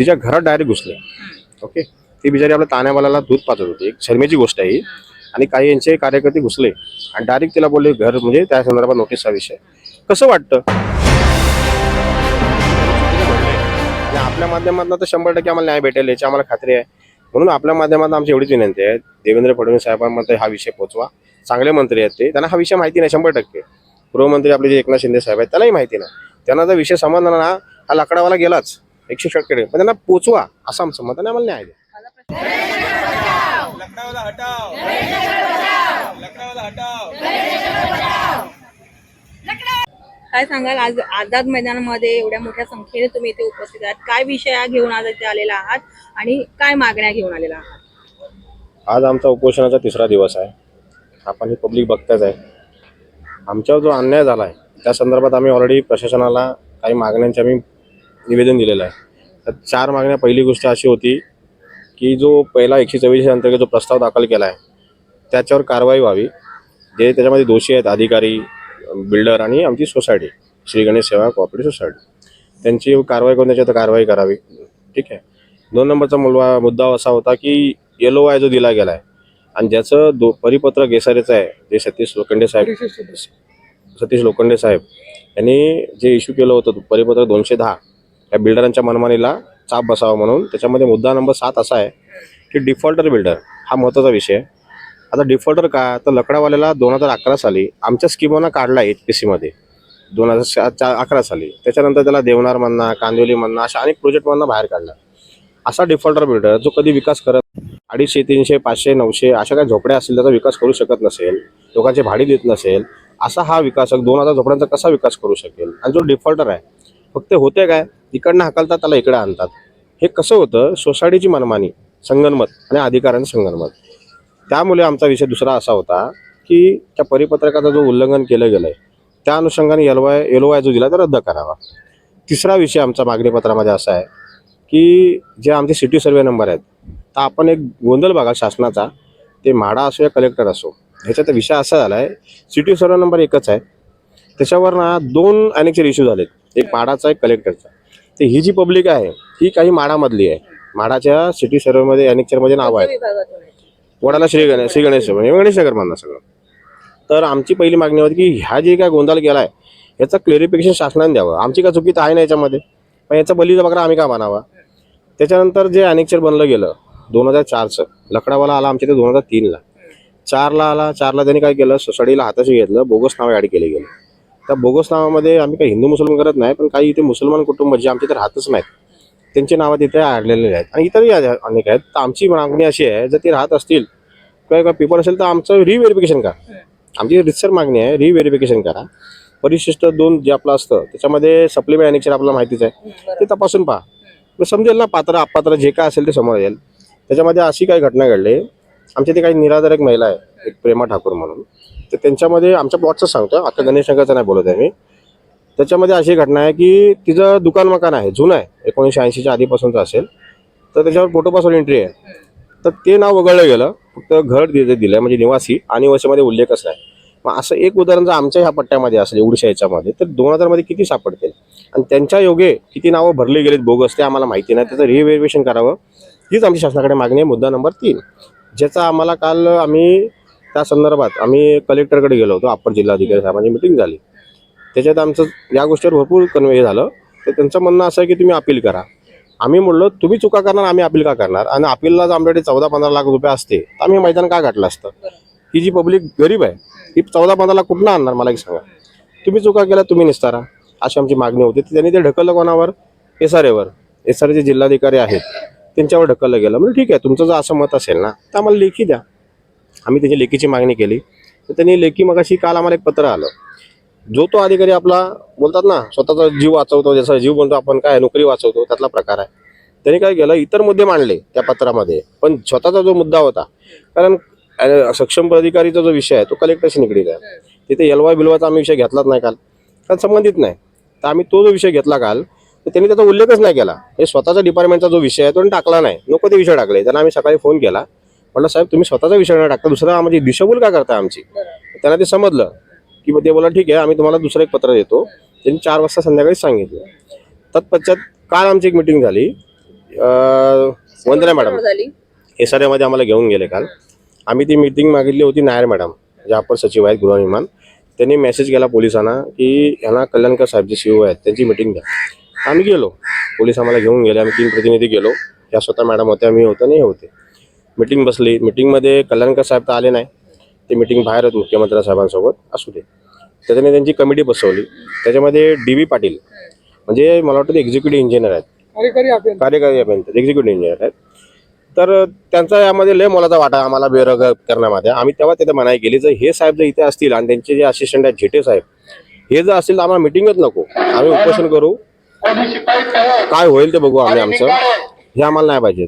तिच्या घरात डायरेक्ट घुसले. ओके ती बिचारी आपल्या ताण्यावाल्याला दूध पाजत होती. एक शर्मेची गोष्ट आहे ही. आणि काही यांचे कार्यकर्ते घुसले. आणि डायरेक्ट तिला बोलले घर म्हणजे त्या संदर्भात नोटीसचा विषय. कसं वाटतं? आपल्या माध्यमातून तर शंभर टक्के आम्हाला न्याय भेटेल याची आम्हाला खात्री आहे. म्हणून आपल्या माध्यमातून आमची एवढीच विनंती आहे. देवेंद्र फडणवीस साहेबांमध्ये हा विषय पोहोचवा चांगले मंत्री आहेत ते. त्यांना हा विषय माहिती नाही शंभर टक्के. गृहमंत्री आपले जे एकनाथ शिंदे साहेब आहेत त्यालाही माहिती नाही. त्यांना जर विषय समजला ना हा लकडावाला गेलाच. एकशे षटकडे पण त्यांना पोचवा असं आमचं मत आणि आम्हाला न्याय द्या. काय सांगाल? आज आझाद मैदानामध्ये एवढ्या मोठ्या संख्येने तुम्ही इथे उपस्थित आहात. काय विषय हा घेऊन आज इथे आलेला आहात आणि काय मागण्या घेऊन आलेला आहात? आज आमचा उपोषणाचा तिसरा दिवस आहे. आपण ही पब्लिक बघताच आहे. आमच्यावर जो अन्याय झाला आहे त्या संदर्भात आम्ही ऑलरेडी प्रशासनाला काही मागण्यांचे आम्ही निवेदन दिलेलं आहे. तर चार मागण्या. पहिली गोष्ट अशी होती की जो पहिला एकशे चव्वेचाळीस अंतर्गत जो प्रस्ताव दाखल केला आहे त्याच्यावर कारवाई व्हावी. जे त्याच्यामध्ये दोषी आहेत अधिकारी बिल्डर आणि आमची सोसायटी श्री गणेश सेवा कोऑपरेटिव्ह सोसायटी. त्यांची कारवाई करून त्याच्यात कारवाई करावी. ठीक आहे. दोन नंबरचा मुलगा मुद्दा असा होता की ओ आय जो दिला गेला आहे आणि ज्याचं दो परिपत्र गेसारेचं आहे जे सतीश लोखंडे साहेब सतीश लोखंडे. साहेब यांनी जे इश्यू केलं होतं परिपत्र दोनशे दहा या बिल्डरांच्या मनमानीला चाप बसावा म्हणून. त्याच्यामध्ये मुद्दा नंबर सात असा आहे की डिफॉल्टर बिल्डर हा महत्त्वाचा विषय आहे. आता डिफॉल्टर का? तर लकडावाल्याला दोन हजार अकरा साली आमच्या स्कीमोना काढला एच पी सीमध्ये दोन हजार चार अकरा साली. त्याच्यानंतर त्याला देवनार म्हणणं कांदिवली म्हणणं अशा अनेक प्रोजेक्टमधनं बाहेर काढला. असा डिफॉल्टर बिल्डर जो कधी विकास करत अडीचशे तीनशे पाचशे नऊशे अशा काही झोपड्या असतील त्याचा विकास करू शकत नसेल लोकांचे भाडी देत नसेल असा हा विकासक दोन हजार झोपड्यांचा कसा विकास करू शकेल? आणि जो डिफॉल्टर आहे फक्त होते काय? इकडनं हाकलतात त्याला इकडे आणतात. हे कसं होतं? सोसायटीची मनमानी संगनमत आणि अधिकाऱ्यांचं संगनमत. त्यामुळे आमचा विषय दुसरा असा होता की त्या परिपत्रकाचं जो उल्लंघन केलं गेलं आहे त्या अनुषंगाने एल वाय जो दिला तो रद्द करावा. तिसरा विषय आमचा मागणीपत्रामध्ये असा आहे की जे आमचे सिटी सर्वे नंबर आहेत तर आपण एक गोंधळ बघा शासनाचा. ते म्हाडा असो या कलेक्टर असो ह्याच्यात विषय असा झाला आहे सिटी सर्वे नंबर एकच आहे. त्याच्यावर ना दोन अनेकचे इश्यू झालेत. एक माडाचा एक कलेक्टरचा तर ही जी पब्लिक आहे ही काही माडामधली आहे. माडाच्या सिटी सर्वेमध्ये अनेकचरमध्ये नाव आहेत. आहे. वडाला श्री गणेश श्री गणेश म्हणजे गणेशनगर म्हणणं सगळं. तर आमची पहिली मागणी होती की ह्या जे काय गोंधळ केला आहे याचं क्लिअरिफिकेशन शासनाने द्यावं. आमची काय चुकी तर आहे ना याच्यामध्ये. पण याचा बलीचा बकरा आम्ही का मानावा? त्याच्यानंतर जे अनेकचर बनलं गेलं दोन हजार चारचं लकडावाला आला आमच्या इथे दोन हजार तीनला. चारला आला चारला त्यांनी काय केलं सोसायटीला हाताशी घेतलं बोगस नाव ॲड केले गेलं. त्या बोगस नावामध्ये आम्ही काही हिंदू मुसलमान करत नाही पण काही इथे मुसलमान कुटुंब जे आमच्या इथे राहतच नाहीत त्यांची नावं तिथे आणलेले आहेत आणि इतरही अनेक आहेत. तर आमची मागणी अशी आहे जर ते राहत असतील किंवा किंवा पेपर असेल तर आमचं रिव्हेरिफिकेशन करा. आमची रितसर मागणी आहे रिव्हेरिफिकेशन करा. परिशिष्ट दोन जे आपलं असतं त्याच्यामध्ये सप्लिमेंट अनेक्चर आपल्याला माहितीच आहे. ते तपासून पहा. मग समजेल ना पात्र अपात्र जे काय असेल ते समोर येईल. त्याच्यामध्ये अशी काही घटना घडली. आमच्या इथे काही निराधार एक महिला आहे एक प्रेमा ठाकूर म्हणून. तर त्यांच्यामध्ये आमच्या प्लॉटचं सांगतो आता गणेशनगरचं नाही बोलत आहे मी. त्याच्यामध्ये अशी घटना आहे की तिचं दुकान मकान आहे जुनं आहे. एकोणीसशे ऐंशीच्या आधीपासूनचं असेल. तर त्याच्यावर फोटोपासून एंट्री आहे. तर ते नाव वगळलं गेलं. फक्त घर दिलं दिलं म्हणजे निवासी. आणि वर्षामध्ये उल्लेखच नाही. मग असं एक उदाहरण जर आमच्या ह्या पट्ट्यामध्ये असेल एवढ्या याच्यामध्ये तर दोन हजारमध्ये किती सापडतील? आणि त्यांच्या योगे किती नावं भरली गेलीत बोगस ते आम्हाला माहिती नाही. त्याचं रिव्हेरिफिकेशन करावं. हीच आमची शासनाकडे मागणी आहे. मुद्दा नंबर तीन. ज्याचा आम्हाला काल आम्ही त्या संदर्भात आम्ही कलेक्टरकडे गेलो होतो अप्पर जिल्हाधिकारी साहेबांची मिटिंग झाली. त्याच्यात आमचं या गोष्टीवर भरपूर कन्वे झालं. तर त्यांचं म्हणणं असं आहे की तुम्ही अपील करा. आम्ही म्हणलो तुम्ही चुका करणार आम्ही अपील का करणार? आणि अपीलला जर आमच्याकडे चौदा पंधरा लाख रुपये असते तर आम्ही मैदान का घातलं असतं? ही जी पब्लिक गरीब आहे ती चौदा पंधरा लाख कुठनं आणणार? मला एक सांगा. तुम्ही चुका केला तुम्ही निस्तारा. अशी आमची मागणी होती. त्यांनी ते ढकललं कोणावर? एस आर एवर एस आर जे जिल्हाधिकारी आहेत. त्यांच्यावर ढकललं गेलं. म्हणजे ठीक आहे तुमचं जर असं मत असेल ना तर आम्हाला लेखी द्या. आम्ही त्याची लेखीची मागणी केली. तर त्यांनी लेखी मगाशी काल आम्हाला एक पत्र आलं. जो तो अधिकारी आपला बोलतात ना स्वतःचा जीव वाचवतो जसा जीव बोलतो आपण काय नोकरी वाचवतो त्यातला प्रकार आहे. त्यांनी काय केलं इतर मुद्दे मांडले त्या पत्रामध्ये. पण स्वतःचा जो मुद्दा होता कारण सक्षम अधिकारीचा जो विषय आहे तो कलेक्टरशी निगडीत आहे. तिथे यलवाय बिलवाचा आम्ही विषय घेतलाच नाही काल. कारण संबंधित नाही. तर आम्ही तो जो विषय घेतला काल तर त्यांनी त्याचा उल्लेखच नाही केला. हे स्वतःचा डिपार्टमेंटचा जो विषय आहे तो टाकला नाही. नको ते विषय टाकले. त्यांना आम्ही सकाळी फोन केला. म्हटलं साहेब तुम्ही स्वतःचा विषय नाही टाकता दुसरा म्हणजे दिशाभूल का करताय आमची? त्यांना ते समजलं की मग ते बोला ठीक आहे आम्ही तुम्हाला दुसरं एक पत्र देतो. त्यांनी चार वाजता संध्याकाळी सांगितलं. तत्पश्चात काल आमची एक मिटिंग झाली. वंदना मॅडम. एस आर एमध्ये आम्हाला घेऊन गेले काल. आम्ही ती मीटिंग मागितली होती नायर मॅडम जे अपर सचिव आहेत गृहनिर्माण. त्यांनी मेसेज केला पोलिसांना की यांना कल्याणकर साहेब जे सी आहेत त्यांची मिटिंग द्या. आम्ही गेलो. पोलीस आम्हाला घेऊन गेले. आम्ही तीन प्रतिनिधी गेलो. त्या स्वतः मॅडम होत्या मी होतो नाही होते. मिटिंग बसली. मिटिंगमध्ये कल्याणकर साहेब तर आले नाही. ते मिटिंग बाहेरच मुख्यमंत्री साहेबांसोबत. असू दे. त्याच्याने त्यांची कमिटी बसवली. त्याच्यामध्ये डी व्ही पाटील म्हणजे मला वाटतं एक्झिक्युटिव्ह इंजिनियर आहेत. कार्यकारी अभियंता. एक्झिक्युटिव्ह इंजिनियर आहेत. तर त्यांचा यामध्ये लय मोलाचा वाटा आम्हाला बेरग करण्यामध्ये. आम्ही तेव्हा तिथे मनाई केली जर हे साहेब जर इथे असतील आणि त्यांचे जे असिस्टंट आहेत झेटे साहेब हे जर असतील तर आम्हाला मिटिंगच नको. आम्ही उपोषण करू. काय होईल ते बघू आम्ही आमचं. हे आम्हाला नाही पाहिजे.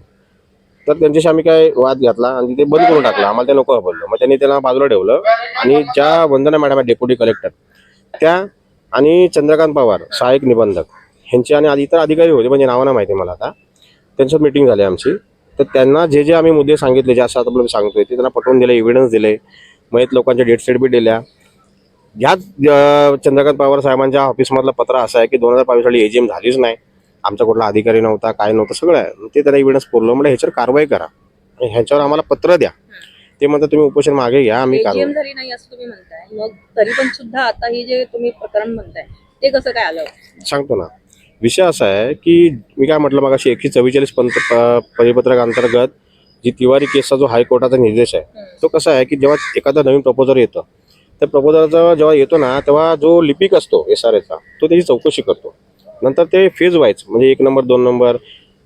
तर त्यांच्याशी आम्ही काय वाद घातला आणि ते बंद करून टाकला. आम्हाला ते नको बोललं. मग त्यांनी त्यांना बाजूला ठेवलं आणि ज्या वंदना मॅडम आहेत डेप्युटी कलेक्टर त्या आणि चंद्रकांत पवार सहाय्यक निबंधक ह्यांचे आणि आधी इतर अधिकारी होते म्हणजे नावानं माहिती मला आता त्यांच्यात मिटिंग झाली आमची. तर त्यांना जे जे आम्ही मुद्दे सांगितले जे असं आता आपल्याला सांगतोय ते त्यांना पटवून दिले एव्हिडन्स दिले. मयत लोकांच्या डेट बी दिल्या. ह्याच चंद्रकांत पवार साहेबांच्या ऑफिसमधलं पत्र असं आहे की दोन हजार बावीस साली एजीएम झालीच नाही. आमचा कुठला अधिकारी नव्हता काय नव्हतं सगळं आहे. ते त्यांना एव्हिडन्स पुरलं म्हणजे ह्याच्यावर कारवाई करा. आणि ह्याच्यावर आम्हाला पत्र द्या. ते म्हणतात तुम्ही उपोषण मागे घ्या आम्ही कारवाई. एजीएम झाली नाही असं तुम्ही म्हणताय. मग तरी पण सुद्धा आता हे जे तुम्ही प्रकरण म्हणताय ते कसं काय आलं? सांगतो ना. विषय असा आहे की मी काय म्हटलं मग एकशे चव्वेचाळीस पंत परिपत्रक अंतर्गत जी तिवारी केसचा जो हायकोर्टाचा निर्देश आहे तो कसा आहे की जेव्हा एखादा नवीन प्रपोजल येतं त्या प्रपोजलचा जेव्हा येतो ना तेव्हा जो लिपिक असतो एस आर एचा तो त्याची चौकशी करतो. नंतर ते फेज वाईज म्हणजे एक नंबर दोन नंबर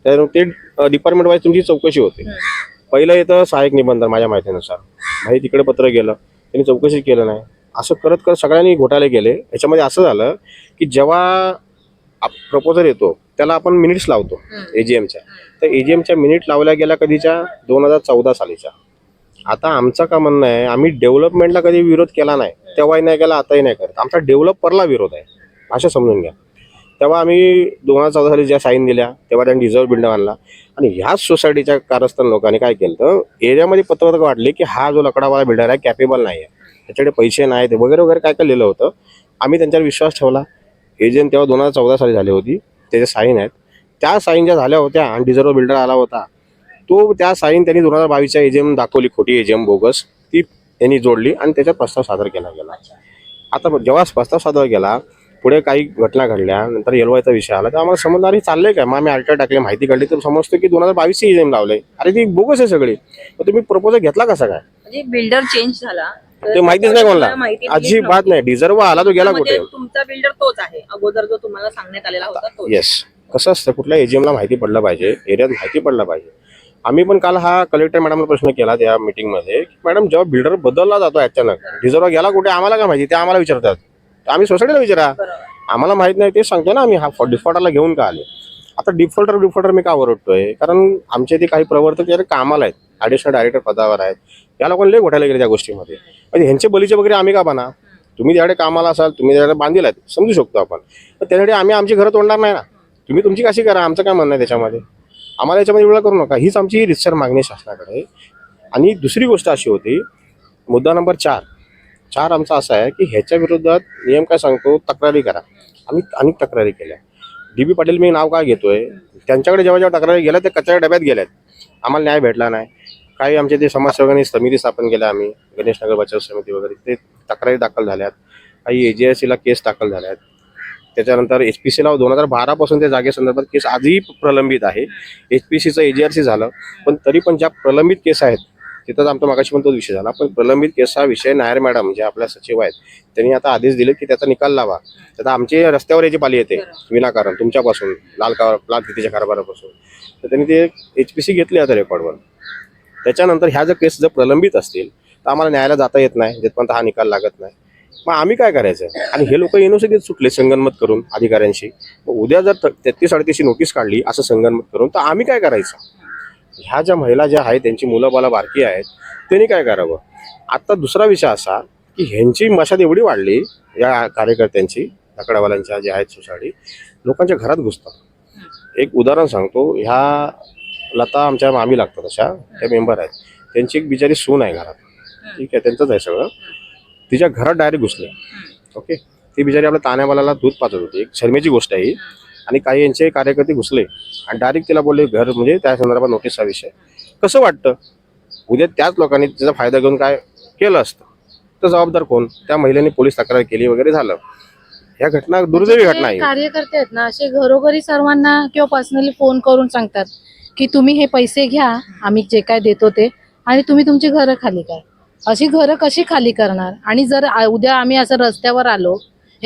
ते डिपार्टमेंट वाईज तुमची चौकशी होते. पहिलं येतं सहाय्यक निबंधन माझ्या माहितीनुसार. भाई तिकडे पत्र गेलं त्यांनी चौकशी केलं नाही. असं करत करत सगळ्यांनी घोटाळे केले. याच्यामध्ये असं झालं की जेव्हा प्रपोजल येतो त्याला आपण मिनिट्स लावतो एजीएमच्या तर एजीएमच्या मिनिट लावल्या गेल्या कधीच्या? दोन हजार चौदा सालीच्या. आता आमचं का म्हणणं आहे आम्ही डेव्हलपमेंटला कधी विरोध केला नाही तेव्हाही नाही केला आताही नाही करत. आमचा डेव्हलपरला विरोध आहे. असं समजून घ्या. तेव्हा आम्ही दोन हजार चौदा साली ज्या साईन दिल्या तेव्हा त्यांनी रिझर्व्ह बिल्डर आणला. आणि ह्याच सोसायटीच्या कारस्थान लोकांनी काय केलं तर एरियामध्ये पत्रपत्रक वाटले की हा जो लकडावाला बिल्डर आहे कॅपेबल नाही आहे. त्याच्याकडे पैसे नाहीत. वगैरे वगैरे काय काय लिहिलं होतं? आम्ही त्यांच्यावर विश्वास ठेवला. एजंट तेव्हा दोन हजार चौदा साली झाली होती. त्याचे साईन आहेत त्या साईन ज्या झाल्या होत्या आणि डिझर्व बिल्डर आला होता तो त्या साईन त्यांनी दोन हजार बावीसच्या एजीएम दाखवली खोटी एजीएम बोगस ती त्यांनी जोडली आणि त्याच्यात प्रस्ताव सादर केला गेला. आता जेव्हा प्रस्ताव सादर केला पुढे काही घटना घडल्या नंतर एलवायचा विषय आला. तर आम्हाला समजणार हे चाललंय काय? मग आम्ही अल्टर टाकले माहिती काढली. तर समजतं की दोन हजार बावीसची एजीएम लावले अरे ती बोगस आहे सगळी. मग तुम्ही प्रपोजल घेतला कसा काय? म्हणजे बिल्डर चेंज झाला. ते माहितीच नाही कोणाला. अजिबात. नाही. डिझर्व आला तो गेला म्हणजे कुठे? तुमचा बिल्डर तोच आहे. अगोदर जो तुम्हाला सांगण्यात आलेला होता येस कसं असतं कुठल्या एजीएमला माहिती पडलं पाहिजे एरियात माहिती पडलं पाहिजे. आम्ही पण काल हा कलेक्टर मॅडमला प्रश्न केला त्या मीटिंगमध्ये की मॅडम जेव्हा बिल्डर बदलला जातो अचानक डिझर्व गेला कुठे? आम्हाला काय माहिती? ते आम्हाला विचारतात. आम्ही सोसायटीला विचारा. आम्हाला माहीत नाही ते सांगतो ना आम्ही हा डिफॉल्टरला घेऊन का आले? आता डिफॉल्टर डिफॉल्टर मी का ओरडतोय? कारण आमचे ते काही प्रवर्तक यार कामाला आहेत. ॲडिशनल डायरेक्टर पदावर आहेत. या लोकांना लय घोटाळे गेले त्या गोष्टीमध्ये. म्हणजे ह्यांचे बलीचे वगैरे आम्ही का बना? तुम्ही त्याकडे कामाला असाल तुम्ही त्याकडे बांधील आहेत समजू शकतो आपण. पण त्यासाठी आम्ही आमची घरं तोडणार नाही ना. तुम्ही तुमची कशी करा? आमचं काय म्हणणं आहे त्याच्यामध्ये? आम्हाला याच्यामध्ये वेळ करू नका. हीच आमची रितसर मागणी शासनाकडे. आणि दुसरी गोष्ट अशी होती मुद्दा नंबर चार. चार आमचा असा आहे की ह्याच्या विरोधात नियम काय सांगतो? तक्रारी करा. आम्ही अनेक तक्रारी केल्या. डी बी पाटील मी नाव काय घेतोय? त्यांच्याकडे जेव्हा जेव्हा तक्रारी गेल्या ते कचऱ्या डब्यात गेल्यात. आम्हाला न्याय भेटला नाही. काही आमच्या ते समाजसेवकांनी समिती स्थापन केल्या आम्ही गणेश नगर बचाव समिती वगैरे ते तक्रारी दाखल झाल्यात. काही ए जी आर सीला केस दाखल झाल्यात. त्याच्यानंतर एच पी सीला दोन हजार बारापासून त्या जागेसंदर्भात केस आजही प्रलंबित आहे. एच पी सीचं ए जी आर सी झालं पण तरी पण ज्या प्रलंबित केस आहेत तिथं आमचा मागाशी पण तोच विषय झाला. पण प्रलंबित केस हा विषय नायर मॅडम जे आपल्या सचिव आहेत त्यांनी आता आदेश दिले की त्याचा निकाल लावा. आता आमचे रस्त्यावर याची पाली येते विनाकारण तुमच्यापासून लाल का लाल फितीच्या कारभारापासून. तर त्यांनी ते एच पी सी घेतली आता रेकॉर्डवर. त्याच्यानंतर ह्या जर केस जर प्रलंबित असतील तर आम्हाला न्यायाला जाता येत नाही जिथपर्यंत हा निकाल लागत नाही. मग आम्ही काय करायचं? आणि हे लोक युनिव्हर्सिटीत सुटले संगनमत करून अधिकाऱ्यांशी. मग उद्या जर तेहतीस अडतीसची नोटीस काढली असं संगनमत करून तर आम्ही काय करायचं? ह्या ज्या महिला ज्या आहेत त्यांची मुलं बाला बारकी आहेत त्यांनी काय करावं? आत्ता दुसरा विषय असा की ह्यांची मशाद एवढी वाढली या कार्यकर्त्यांची लकडावाल्यांच्या ज्या आहेत सोसायटी लोकांच्या घरात घुसतात. एक उदाहरण सांगतो. ह्या लता आमच्या मामी लागतात अशा त्या मेंबर आहेत. त्यांची एक बिचारी सून आहे घरात. ठीक आहे त्यांचंच आहे सगळं. तिच्या घरात डायरेक्ट घुसले. ओके? ती बिचारी आपल्या ताण्यावाल्याला दूध पाचत होती. एक शर्मेची गोष्ट आहे ही. आणि काही यांचे कार्यकर्ते घुसले. आणि डायरेक्ट तिला बोलले घर म्हणजे त्या संदर्भात नोटीसचा विषय. कसं वाटतं? उद्या त्याच लोकांनी त्याचा फायदा घेऊन काय केलं असतं? तर जबाबदार कोण? त्या महिलेने पोलीस तक्रार केली वगैरे झालं. ह्या घटना दुर्दैवी जे घटना आहे. कार्यकर्ते आहेत ना असे घरोघरी सर्वांना किंवा पर्सनली फोन करून सांगतात की तुम्ही हे पैसे घ्या आम्ही जे काय देतो ते. आणि तुम्ही तुमची घरं खाली करा. अशी घरं कशी खाली करणार? आणि जर उद्या आम्ही असं रस्त्यावर आलो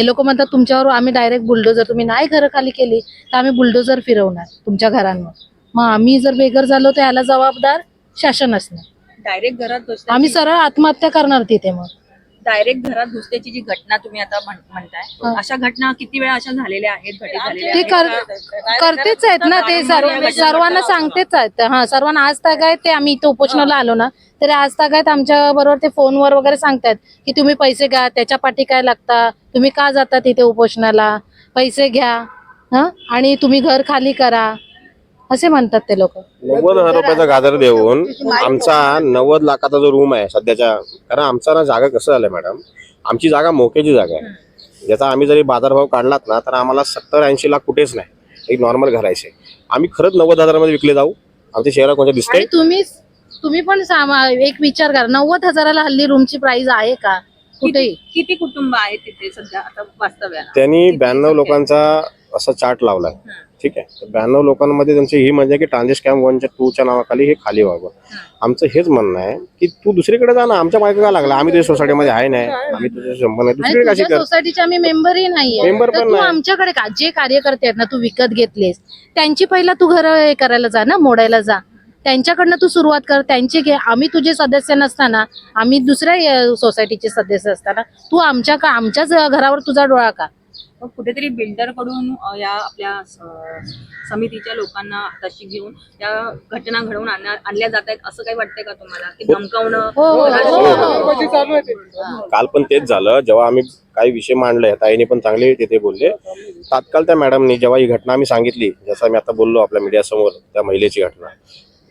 हे लोक म्हणतात तुमच्यावर आम्ही डायरेक्ट बुलडोजर तुम्ही नाही घरं खाली केली तर आम्ही बुलडोजर फिरवणार तुमच्या घरांवर. मग आम्ही जर बेघर झालो तर याला जबाबदार शासन असणार. डायरेक्ट घरात आम्ही घुसण्याची सरळ आत्महत्या करणार तिथे मग. डायरेक्ट घरात घुसण्याची जी घटना तुम्ही आता म्हण- म्हणताय हा. अशा घटना किती वेळा अशा झालेल्या आहेत घटित झालेल्या ते आहेत? कर करतेच आहेत ना ते सर्व सर्वांना सांगतेच आहेत. हा सर्वांना आज तागायत ते आम्ही इथे उपोषणाला आलो ना. तरी आज तागायत आमच्या बरोबर ते फोनवर वगैरे सांगतात की तुम्ही पैसे घ्या त्याच्या पाठी काय लागता तुम्ही का जाता तिथे उपोषणाला? पैसे घ्या हा? आणि तुम्ही घर खाली करा. असे म्हणतात ते लोक. नव्वद हजार रुपयाचा गाजर देऊन आमचा नव्वद लाखाचा जो रूम आहे सध्याच्या कारण आमचा ना जागा कसं झालंय मॅडम आमची जागा मोक्याची जागा आहे. ज्याचा आम्ही जरी बाजारभाव काढलात ना तर आम्हाला सत्तर ऐंशी लाख कुठेच नाही. एक नॉर्मल घरायचे आम्ही खरंच नव्वद हजारामध्ये विकले जाऊ? आमच्या शहरात कोणत्या दिसते तुम्ही तुम्ही पण सामा एक विचार करा. नव्वद हजाराला हल्ली रूमची प्राइस आहे का? कुठेही किती किती कुटुंब आहेत तिथे सध्या? आता वास्तव्याला त्यांनी ब्याण्णव आहे? लोकांचा असा चार्ट लावलाय. ठीक आहे? ब्याण्णव लोकांमध्ये त्यांची ही म्हणजे की ट्रान्झिट कॅम्प वनच्या टूच्या नावाखाली हे खाली व्हावं. आमचं हेच म्हणणं आहे की तू दुसरीकडे जा ना. आमच्या मागे का लागला? आम्ही तुझ्या सोसायटीमध्ये आहे नाही. आम्ही तुझ्या संबंध आहे आणि दुसरीकडे कशी तुझ्या कर सोसायटीचे आम्ही मेंबरही नाहीये. Member तर पण तू नाही. आमच्याकडे का? जे कार्यकर्ते आहेत ना तू विकत घेतलेस. त्यांची पहिला तू घर हे करायला जा ना मोडायला जा. त्यांच्याकडनं तू सुरुवात कर त्यांचे घे. आम्ही तुझे सदस्य नसताना आम्ही दुसऱ्या सोसायटीचे सदस्य असताना तू आमच्या का आमच्याच घरावर तुझा डोळा का? मग कुठेतरी बिल्डरकडून या आपल्या समितीच्या लोकांना हाताशी घेऊन या घटना घडवून आणल्या जात आहेत असं काही वाटतंय का तुम्हाला? की धमकावणं. काल पण तेच झालं. जेव्हा आम्ही काही विषय मांडले ताईने पण चांगले तिथे बोलले. तात्काळ त्या मॅडमनी जेव्हा ही घटना आम्ही सांगितली जसं मी आता बोललो आपल्या मीडियासमोर त्या महिलेची घटना.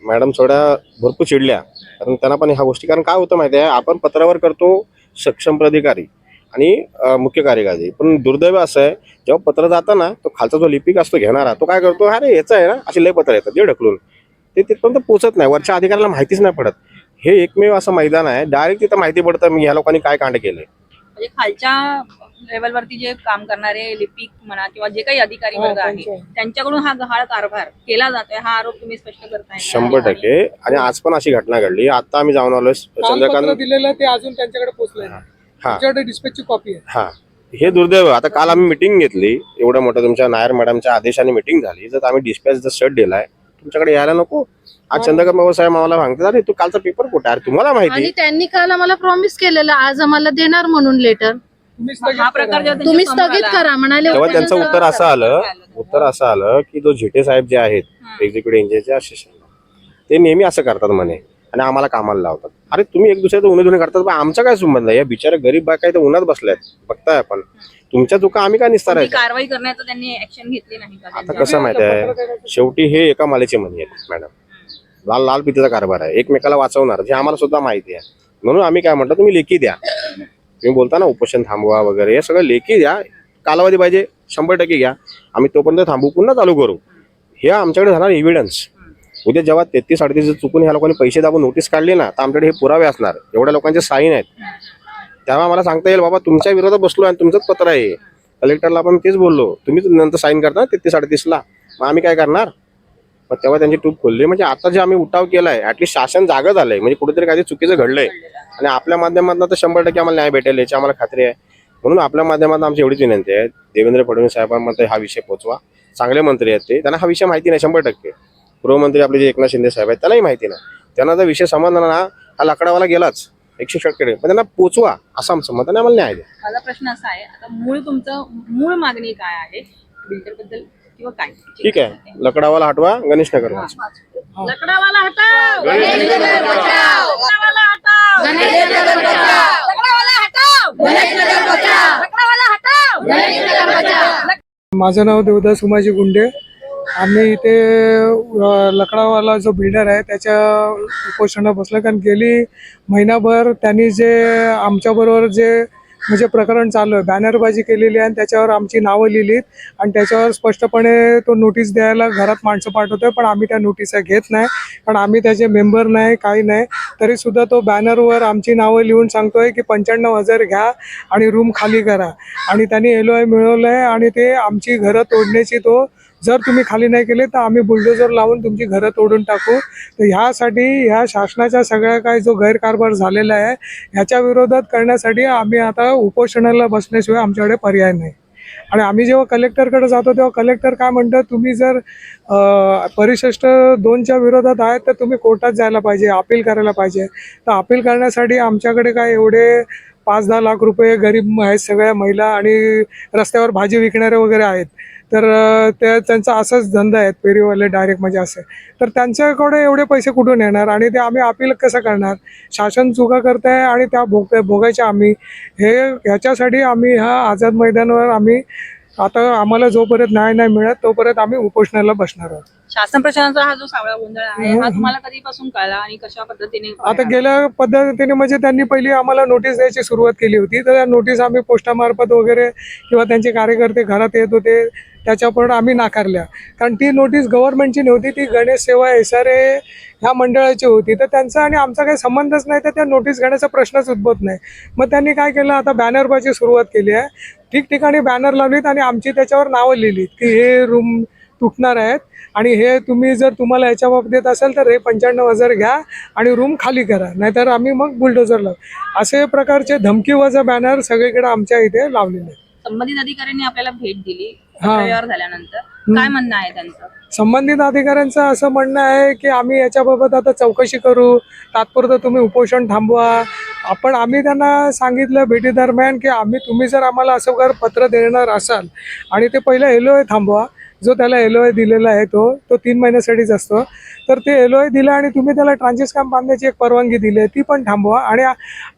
मॅडम थोड्या भरपूर चिडल्या. कारण त्यांना पण ह्या गोष्टी कारण काय होतं माहिती आहे आपण पत्रावर करतो सक्षम प्राधिकारी आणि मुख्य कार्यकारी. पण दुर्दैव असं आहे जेव्हा पत्र जातं ना तो खालचा जो लिपिक असतो घेणारा तो काय करतो अरे याचं आहे ना असे लय पत्र येतात जे ढकलून. ते तिथपर्यंत पोचत नाही वरच्या अधिकाऱ्याला माहितीच नाही पडत. हे एकमेव असं मैदान आहे डायरेक्ट तिथं माहिती पडतं मी ह्या लोकांनी काय कांड केलंय. म्हणजे खालच्या लेवलवरती जे काम करणारे लिपिक म्हणा किंवा जे काही अधिकारी वर्ग आहे त्यांच्याकडून हा गहाळ कारभार केला जातोय हा आरोप तुम्ही स्पष्ट करताय. शंभर टक्के. आणि आज पण अशी घटना घडली. आता आम्ही जाऊन आलोय पत्र चंद्रकांत दिलेलं ते अजून त्यांच्याकडे पोहोचलंय हा. तुमच्याकडे डिस्पॅचची कॉपी आहे. हा. हे दुर्दैव आता काल आम्ही मिटिंग घेतली. एवढं मोठं तुमच्या नायर मॅडमच्या आदेशाने मिटिंग झाली. तर आम्ही डिस्पॅच शर्ट दिलाय तुमच्याकडे यायला नको. आज चंद्रकांत बाबा साहेब आम्हाला सांगतात अरे तू कालचा पेपर कुठे आहे? अरे तुम्हाला माहिती आणि त्यांनी काल आम्हाला प्रॉमिस केलेलं आज आम्हाला देणार म्हणून लेटर तुम्ही हा स्थगित प्रकार करा. जेव्हा तुम्ही त्यांच्यासमोर स्थगित आला, करा म्हणाले तेव्हा होते त्यांचं ना, उत्तर असं आलं उत्तर असं आलं की जो झिटे साहेब जे आहेत एक्झिक्युटिव्ह इंजिनियरचे असिस्टंट ते नेहमी असं करतात म्हणे आणि आम्हाला कामाला लावतात. अरे तुम्ही एक दुसऱ्याचं उन्हे धुणे करतात पण आमचा काय संबंध आहे? या बिचारे गरीब बायका इथे उन्हात बसल्यात बघताय आपण. तुमच्या चुका आम्ही काय तुम्ही निस्तारायच्या कारवाई करण्याचं त्यांनी ऍक्शन घेतली नाही का? आता त्यांच्यावर? कसं माहिती आहे? शेवटी हे एका मालेचे म्हणी आहेत मॅडम लाल लाल पितीचा कारभार आहे. एकमेकाला वाचवणार. जे आम्हाला सुद्धा माहिती आहे. म्हणून आम्ही काय म्हणतो तुम्ही लेखी द्या. तुम्ही बोलता ना उपोषण थांबवा वगैरे हे सगळं लेखी द्या. कालावधी पाहिजे शंभर टक्के घ्या. आम्ही तोपर्यंत थांबू पुन्हा चालू करू. हे आमच्याकडे झाणार एव्हिडन्स उद्या जेव्हा तेहतीस अडतीस चुकून ह्या लोकांनी पैसे दाबून नोटीस काढली ना तर आमच्याकडे हे पुरावे असणार. एवढ्या लोकांचे साईन आहेत. तेव्हा मला सांगता येईल बाबा तुमच्या विरोधात बसलो आणि तुमचंच पत्र आहे. कलेक्टरला आपण तेच बोललो. तुम्हीच नंतर साईन करता तेहतीस अडतीसला मग आम्ही काय करणार? मग तेव्हा त्यांची टूप खोलली. म्हणजे आता जे आम्ही उठाव केलाय ऍटलीस्ट शासन जागा झालंय. म्हणजे कुठेतरी काही चुकीचं घडलंय. आणि आपल्या माध्यमातून तर शंभर टक्के आम्हाला न्याय भेटेल याची आम्हाला खात्री आहे. म्हणून आपल्या माध्यमातून आमची एवढीच विनंती आहे. देवेंद्र फडणवीस साहेबांमध्ये हा विषय पोहोचवा चांगले मंत्री आहेत ते. त्यांना हा विषय माहिती नाही शंभर टक्के. गृहमंत्री आपले जे एकनाथ शिंदे साहेब आहेत त्यांनाही माहिती नाही. त्यांना जर विषय समजला ना हा लाकडावाला गेलाच. एकशे षटकडे पण त्यांना पोचवा असा आमचं मत आणि आम्हाला न्याय द्या. माझा प्रश्न असा आहे आता मूळ तुमचं मूळ मागणी काय आहे? किंवा काय? ठीक आहे. लकडावाला हटवा गणेश नगर लकडावाला हटाव! लकडावाला हटाव! माझं नाव देवदास उमाजी गुंडे. आम्ही इथे लकडावाला जो बिल्डर आहे त्याच्या उपोषणात बसलो कारण गेली महिनाभर त्यांनी जे आमच्याबरोबर जे म्हणजे प्रकरण चालू आहे बॅनरबाजी केलेली आहे आणि त्याच्यावर आमची नावं लिहिलीत. आणि त्याच्यावर स्पष्टपणे तो नोटीस द्यायला घरात माणसं पाठवतोय. पण आम्ही त्या नोटिसा घेत नाही. कारण आम्ही त्याचे मेंबर नाही काही नाही. तरीसुद्धा तो बॅनरवर आमची नावं लिहून सांगतोय की पंच्याण्णव हजार घ्या आणि रूम खाली करा. आणि त्यांनी एलो आय मिळवलं आहे आणि ते आमची घरं तोडण्याची तो जर तुम्ही खाली नाही केले तर आम्ही बुलडोजर लावून तुमची घरं तोडून टाकू. तर ह्यासाठी ह्या शासनाच्या सगळ्या काय जो गैरकारभार झालेला आहे ह्याच्या विरोधात करण्यासाठी आम्ही आता उपोषणाला बसण्याशिवाय आमच्याकडे पर्याय नाही. आणि आम्ही जेव्हा कलेक्टरकडे जातो तेव्हा कलेक्टर काय म्हणतात तुम्ही जर परिशिष्ट दोनच्या विरोधात आहेत तर तुम्ही कोर्टात जायला पाहिजे अपील करायला पाहिजे. तर अपील करण्यासाठी आमच्याकडे काय एवढे पाच दहा लाख रुपये गरीब आहेत सगळ्या महिला आणि रस्त्यावर भाजी विकणारे वगैरे आहेत. तर ते त्यांचा असाच धंदा आहेत फेरीवाले डायरेक्ट म्हणजे असे. तर त्यांच्याकडे एवढे पैसे कुठून येणार? आणि ते आम्ही अपील कसं करणार? शासन चुका करत आहे आणि त्या भोग भोगायच्या आम्ही. हे ह्याच्यासाठी आम्ही ह्या आझाद मैदानावर आम्ही आता आम्हाला जोपर्यंत न्याय नाही मिळत तोपर्यंत आम्ही उपोषणाला बसणार आहोत. शासन प्रशासनाचा हा जो सावळा गोंधळ आहे हा तुम्हाला कधीपासून कळला आणि कशा पद्धतीने आता गेल्या पद्धतीने म्हणजे त्यांनी पहिली आम्हाला नोटीस द्यायची सुरुवात केली होती. तर नोटीस आम्ही पोस्टामार्फत वगैरे किंवा त्यांचे कार्यकर्ते घरात येत होते. त्याच्यावर आम्ही नाकारल्या. कारण ती नोटीस गव्हर्नमेंटची नव्हती ती गणेश सेवा एस आर ए ह्या मंडळाची होती. तर त्यांचा आणि आमचा काही संबंधच नाही तर त्या नोटीस घेण्याचा प्रश्नच उद्भवत नाही. मग त्यांनी काय केलं आता बॅनरबाजी सुरुवात केली आहे. ठिकठिकाणी बॅनर लावलीत आणि आमची त्याच्यावर नावं लिहिलीत की हे रूम तुटणार आहेत. आणि हे तुम्ही जर तुम्हाला याच्या बाबतीत असेल तर हे पंच्याण्णव हजार घ्या आणि रूम खाली करा. नाहीतर आम्ही मग बुलडोजर लावू. असे प्रकारचे धमकीवजा बॅनर सगळीकडे आमच्या इथे लावलेले आहेत. संबंधित अधिकाऱ्यांनी आपल्याला भेट दिली. झाल्यानंतर. काय म्हणणं आहे त्यांचं? संबंधित अधिकाऱ्यांचं असं म्हणणं आहे की आम्ही याच्याबाबत आता चौकशी करू. तात्पुरतं तुम्ही उपोषण थांबवा. आपण आम्ही त्यांना सांगितलं भेटी दरम्यान की आम्ही तुम्ही जर आम्हाला असं पत्र देणार असाल आणि ते पहिलं ओ थांबवा. जो त्याला एल ओ दिलेला आहे तो तो तीन महिन्यासाठीच असतो. तर ते एल ओ दिला आणि तुम्ही त्याला ट्रान्झिस काम बांधण्याची एक परवानगी दिली आहे ती पण थांबवा. आणि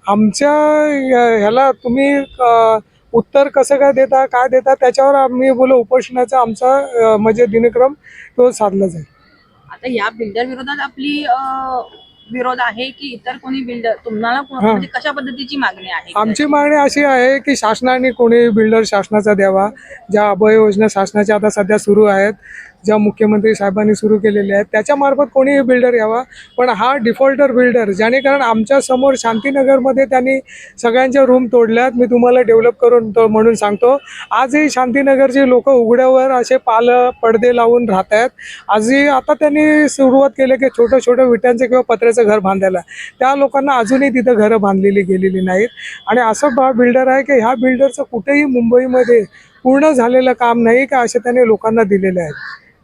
आमच्या ह्याला तुम्ही उत्तर कसं काय देता काय देता त्याच्यावर आम्ही बोलो. उपोषणाचा आमचा म्हणजे दिनक्रम तो साधला जाईल. आता या बिल्डर विरोधात आपली विरोध आहे की इतर कोणी बिल्डर तुम्हाला कोण- म्हणजे कशा पद्धतीची मागणी आहे? आमची मागणी अशी आहे की शासनाने कोणी बिल्डर शासनाचा द्यावा. ज्या अभय योजना शासनाच्या आता सध्या सुरू आहेत ज्या मुख्यमंत्री साहेबांनी सुरू केलेल्या आहेत त्याच्यामार्फत कोणीही बिल्डर यावा. पण हा डिफॉल्टर बिल्डर ज्याने कारण आमच्यासमोर शांतीनगरमध्ये त्यांनी सगळ्यांच्या रूम तोडल्यात मी तुम्हाला डेव्हलप करून तो म्हणून सांगतो. आजही शांतीनगरची लोक उघड्यावर असे पाल पडदे लावून राहत आहेत आजही आता त्यांनी सुरुवात केली की छोटं छोटं विटांचं किंवा पत्र्याचं घर बांधायला. त्या लोकांना अजूनही तिथं घरं बांधलेली गेलेली नाहीत. आणि असं बिल्डर आहे की ह्या बिल्डरचं कुठेही मुंबईमध्ये पूर्ण झालेलं काम नाही का असे त्याने लोकांना दिलेले आहेत.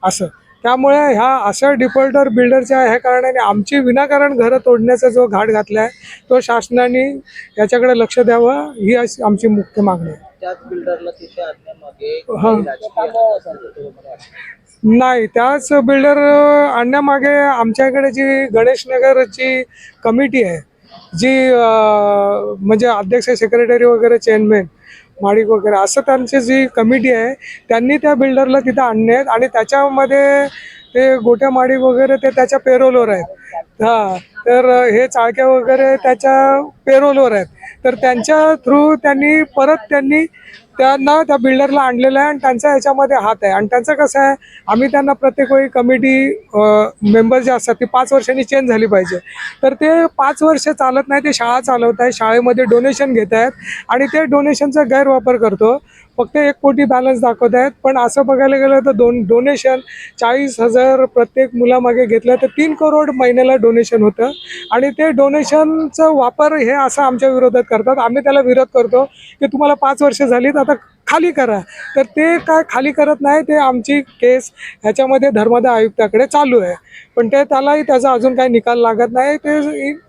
असं. त्यामुळे ह्या अशा डिफॉल्टर बिल्डरच्या ह्या कारणाने आमची विनाकारण घरं तोडण्याचा जो घाट घातला आहे तो शासनाने याच्याकडे लक्ष द्यावं ही अशी आमची मुख्य मागणी आहे. नाही त्याच बिल्डर आणण्यामागे आमच्याकडे जी गणेशनगरची कमिटी आहे जी म्हणजे अध्यक्ष सेक्रेटरी वगैरे चेअरमॅन माडिक वगैरे. असं त्यांची जी कमिटी आहे त्यांनी त्या बिल्डरला तिथं आणणे आहेत आणि त्याच्यामध्ये ते गोट्या माडिक वगैरे ते त्याच्या पेरोलवर आहेत. हां तर हे चाळक्या वगैरे त्याच्या पेरोलवर आहेत. तर त्यांच्या थ्रू त्यांनी परत त्यांनी त्यांना त्या बिल्डरला आणलेलं आहे आणि त्यांचा ह्याच्यामध्ये हात आहे. आणि त्यांचं कसं आहे आम्ही त्यांना प्रत्येक वेळी कमिटी मेंबर जे असतात ती पाच वर्षांनी चेंज झाली पाहिजे. तर ते पाच वर्ष चालत नाही ते शाळा चालवत आहे. शाळेमध्ये डोनेशन घेत आहेत आणि ते डोनेशनचा गैरवापर करतो. फक्त एक कोटी बॅलन्स दाखवत आहेत. पण असं बघायला गेलं तर दोन डोनेशन चाळीस हजार प्रत्येक मुलामागे घेतलं तर तीन करोड महिन्याला डोनेशन होतं. आणि ते डोनेशनचं वापर हे असं आमच्या विरोधात करतात. आम्ही त्याला विरोध करतो की तुम्हाला पाच वर्ष झालीत आता खाली करा. तर ते काय खाली करत नाही ते आमची केस ह्याच्यामध्ये धर्मदा आयुक्ताकडे चालू आहे. पण ते त्यालाही त्याचा अजून काही निकाल लागत नाही. ते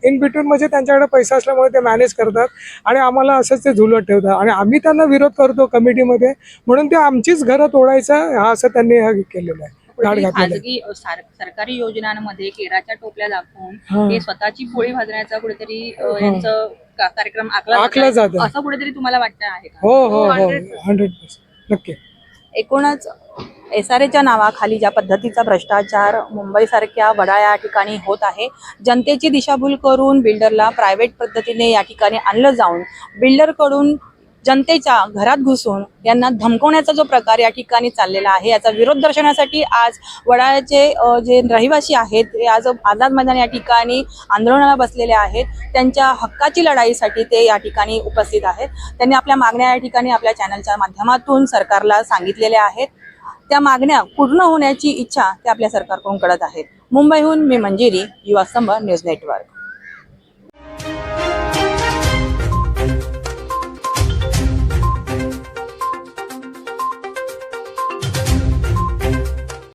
इन बिटवीन म्हणजे त्यांच्याकडे पैसा असल्यामुळे ते मॅनेज करतात आणि आम्हाला असंच ते झुलवत ठेवतात. आणि आम्ही त्यांना विरोध करतो कमिटीमध्ये म्हणून ते आमचीच घरं तोडायचं हा असं त्यांनी हा केलेलं आहे. खाजगी सरकारी योजनांमध्ये केराच्या टोपल्या दाखवून स्वतःची पोळी भाजण्याचा कुठेतरी यांचं का- कार्यक्रम आखला. जातोय. असं कुठेतरी तुम्हाला वाटतं आहे का हो हो हो हंड्रेड पर्सेंट नक्की एकूणच एस आर एच्या नावाखाली ज्या पद्धतीचा भ्रष्टाचार मुंबईसारख्या वडा या ठिकाणी होत आहे जनतेची दिशाभूल करून बिल्डरला प्रायव्हेट पद्धतीने या ठिकाणी आणलं जाऊन बिल्डरकडून जनतेच्या घरात घुसून यांना धमकवण्याचा जो प्रकार या ठिकाणी चाललेला आहे याचा विरोध दर्शवण्यासाठी आज वडाळ्याचे जे रहिवासी आहेत ते आज आझाद मैदान या ठिकाणी आंदोलनाला बसलेले आहेत. त्यांच्या हक्काची लढाईसाठी ते या ठिकाणी उपस्थित आहेत. त्यांनी आपल्या मागण्या या ठिकाणी आपल्या चॅनलच्या माध्यमातून सरकारला सांगितलेल्या आहेत. त्या मागण्या पूर्ण होण्याची इच्छा ते आपल्या सरकारकडून कळत आहेत. मुंबईहून मी मंजिरी युवा स्तंभ न्यूज नेटवर्क.